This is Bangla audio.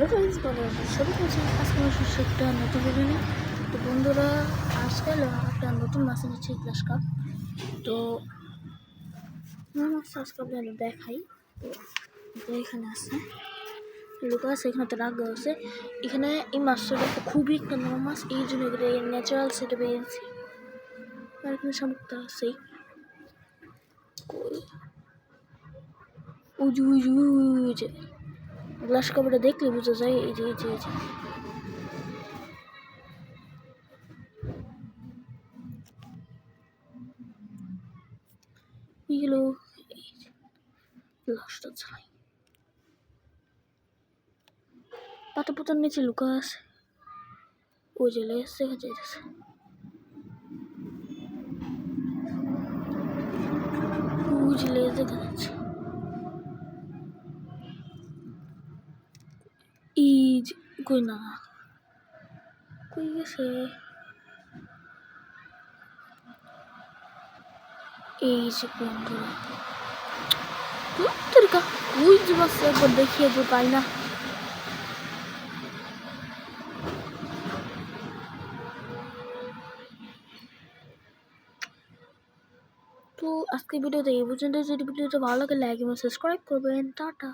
ফ্রেন্ডস বন্ধুরা সবাই করছেন আজকে আমার একটা নতুন ভিডিও তো বন্ধুরা আজকাল একটা নতুন মাছ এনেছি গ্লাস কাপ তো মাছ আজকে আপনাদের দেখাই। তো এখানে আছে। লুকাস এখানে তো রাগ আছে এখানে এই মাছটা খুবই একটা মাছ এই জন্য ন্যাচারাল সেটা পেয়েছি। আর এখানে শামুকটা আছেই উজু উজু উজু গ্লাস কাপড়টা দেখলে বোঝা যায়, এই যে এই যে এই যে। নিচে লুকা আছে ওই যে লেস দেখা যাইতেছে। ওই দেখা যাচ্ছে। যে কই না কই গেছে এই যে বন্ধুরা তোর কা ওই যে বাস একবার দেখিয়ে যে পাই না তো আজকে ভিডিওতে এই পর্যন্ত যদি ভিডিওটা ভালো লাগে লাইক এবং সাবস্ক্রাইব করবেন টাটা